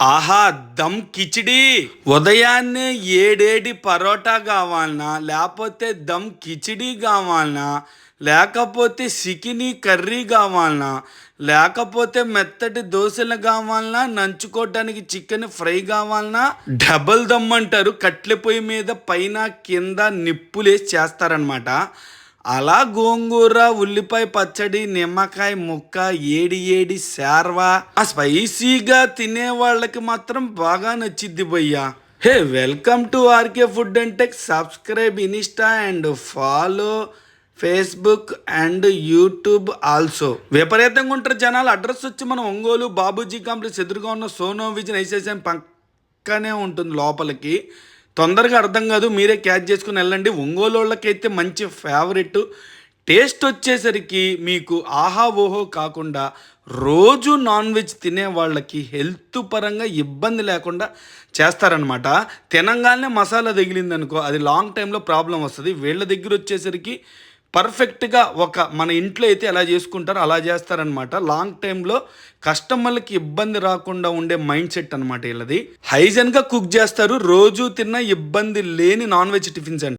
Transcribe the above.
ఆహా దమ్ కిచిడి. ఉదయాన్నే ఏడేడి పరోటా కావాలనా లేకపోతే దమ్ కిచిడి కావాలనా లేకపోతే సికిని కర్రీ కావాలనా లేకపోతే మెత్తటి దోశలు కావాలనా నంచుకోవటానికి చికెన్ ఫ్రై కావాలనా? డబల్ దమ్ అంటారు. కట్లె పొయ్యి మీద పైన కింద నిప్పులేసి చేస్తారనమాట అలా గోంగూర ఉల్లిపాయ పచ్చడి నిమ్మకాయ ముక్క ఏడి ఏడి శార్వా ఆ స్పైసీగా తినే వాళ్ళకి మాత్రం బాగా నచ్చిద్ది భయ్యా. Hey welcome to RK food and tech. Subscribe Insta and follow Facebook and YouTube also. విపరీతంగా ఉంటారు జనాలు. అడ్రస్ వచ్చి మన ఒంగోలు బాబూజీ కాంప్లెక్స్ ఎదురుగా ఉన్న సోనో విజన్ ఐసేసాన్ పక్కనే ఉంటుంది లోపలికి. తొందరగా అర్థం కాదు మీరే క్యాచ్ చేసుకుని వెళ్ళండి. ఒంగోలు వాళ్ళకైతే మంచి ఫేవరెట్ టేస్ట్ వచ్చేసరికి మీకు ఆహా ఓహో కాకుండా రోజు నాన్ వెజ్ తినే వాళ్ళకి హెల్త్ పరంగా ఇబ్బంది లేకుండా చేస్తారనమాట తినంగానే మసాలా తగిలిందనుకో అది లాంగ్ టైంలో ప్రాబ్లం వస్తుంది. వీళ్ళ దగ్గర వచ్చేసరికి పర్ఫెక్ట్గా ఒక మన ఇంట్లో అయితే ఎలా చేసుకుంటారో అలా చేస్తారనమాట లాంగ్ టైంలో కస్టమర్లకి ఇబ్బంది రాకుండా ఉండే మైండ్ సెట్ అనమాట వీళ్ళది. హైజెన్గా కుక్ చేస్తారు రోజు తిన్న ఇబ్బంది లేని నాన్ వెజ్ టిఫిన్స్ అంట